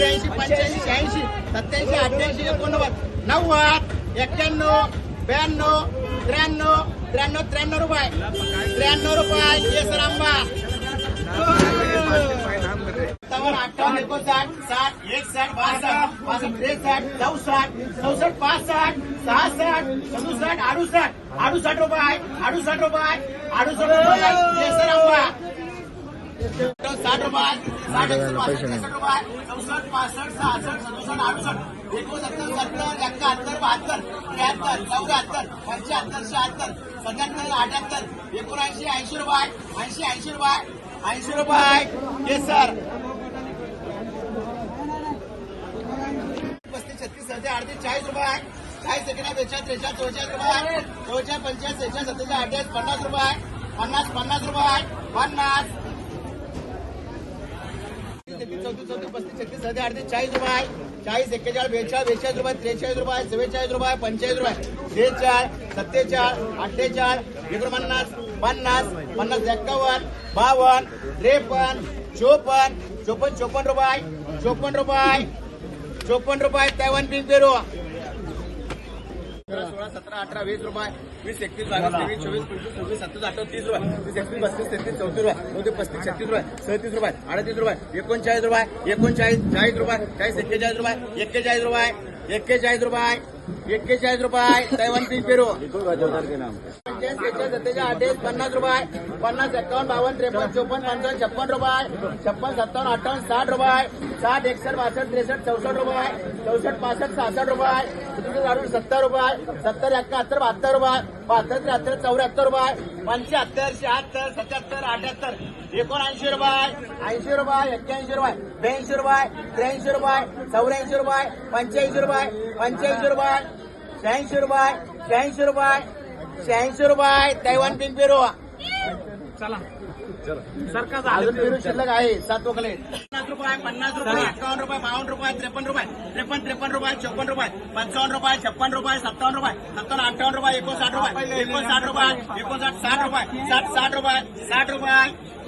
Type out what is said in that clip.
चौऱ्याऐंशी पंच्याऐंशी शहाऐंशी सत्याऐंशी अठ्ठ्याऐंशी एकोणनव्वद नव्वद एक्क्याण्णव ब्याण्णव त्र्याण्णव त्र्याण्णव त्र्याण्णव रुपये. त्र्याण्णव रुपये केसर आंबा. सत्तावन्न अठ्ठावन्न एकोणसाठ साठ एकसाठ बासष्ट बासष्ट त्रेसष्ट चौसष्ट चौसष्ट पासष्ट सहासष्ट सदुसष्ट अडुसष्ट अडुसष्ट रुपये अडुसष्ट रुपये अडुसष्ट रुपये केसर आंबा. साठ रुपये साठ रुपये चौसष्ट पासष्ट सहासष्ट सदुसष्ट अडुसष्ट एकोणसत्तर सत्तर एकाहत्तर बहात्तर त्र्याहत्तर चौऱ्याहत्तर पंच्याहत्तर शहात्तर सत्याहत्तर अठ्याहत्तर एकोणऐंशी ऐंशी रुपये ऐंशी ऐंशी रुपये ऐंशी रुपये. केसर पस्तीस छत्तीस सध्या अडतीस चाळीस रुपये. चाळीस सेकंड बेचाळीस त्रेचाळीस चौचाळीस रुपये. चौचाळीस पंचेचाळीस सेहेचाळीस सत्तेचाळीस अठ्ठावीस पन्नास रुपये. पन्नास पन्नास रुपये. पन्नास चौतीस चौतीस पस्तीस छत्तीस सध्या अडतीस चाळीस रुपये. चाळीस एक्केचाळीस बेचाळीस बेचाळीस रुपये त्रेचाळीस रुपये चव्वेचाळीस रुपये पंचेचाळीस रुपये. त्रेचाळीस सत्तेचाळीस अठ्ठेचाळीस एकोणपन्नास पन्नास पन्नास एक्कावन्न बावन्न त्रेपन्न चोपन्न चोपन्न चोपन्न रुपये. चोपन्न रुपये. चोपन्न रुपये तेवन्न पिंक पेरू. सोळा सतरा अठरा वीस रुपये. वीस एकतीस बावीस तेवीस चोवीस पंचवीस सव्वीस सत्तावीस अठ्ठावीस तीस रुपये. वीस एकतीस बत्तीस तेहतीस चौतीस रुपये. चौतीस पस्तीस छत्तीस रुपये. सदतीस रुपये. अडतीस रुपये. एकोणचाळीस रुपये. एकोणचाळीस चाळीस रुपये. चाळीस एक्केचाळीस रुपये. एक्केचाळीस रुपये. एक्केचाळीस रुपये. एक्केचाळीस रुपये. तैवान पिंक पेरू. सत्तेचाळीस अठ्ठावीस पन्नास रुपये. पन्नास एक्कावन्न बावन्न त्रेपन्न चोपन्न पंचावन्न छप्पन रुपये. छप्पन सत्तावन्न अठ्ठावन्न साठ रुपये. साठ एकसष्ट बासष्ट त्रेसष्ट चौसष्ट रुपये. चौसष्ट पासष्ट सहासष्ट रुपये. तुमचं अडुसष्ट सत्तर रुपये सत्तर एकाहत्तर बहात्तर रुपये बहात्तर त्र्याहत्तर चौऱ्याहत्तर रुपये पंच्याहत्तर शहात्तर सत्याहत्तर अठ्याहत्तर एकोणऐंशी रुपये ऐंशी रुपये एक्क्याऐंशी रुपये ब्याऐंशी रुपये त्र्याऐंशी रुपये चौऱ्याऐंशी रुपये पंच्याऐंशी रुपये पंच्याऐंशी रुपये शहाऐंशी रुपये शहाऐंशी रुपये शहाऐंशी रुपये तैवान पिंक पेरू अजून पेरू शिल्लक आहे. सात वकले पन्नास रुपये पन्नास रुपये एकावन्न रुपये बावन्न रुपये त्रेपन्न रुपये त्रेपन्न त्रेपन्न रुपये चोपन्न रुपये पंचावन्न रुपये छप्पन रुपये सत्तावन्न रुपये सत्तावन्न अठ्ठावन्न रुपये एकोणसाठ रुपये एकोणसाठ रुपये एकोणसाठ साठ रुपये साठ साठ रुपये साठ रुपये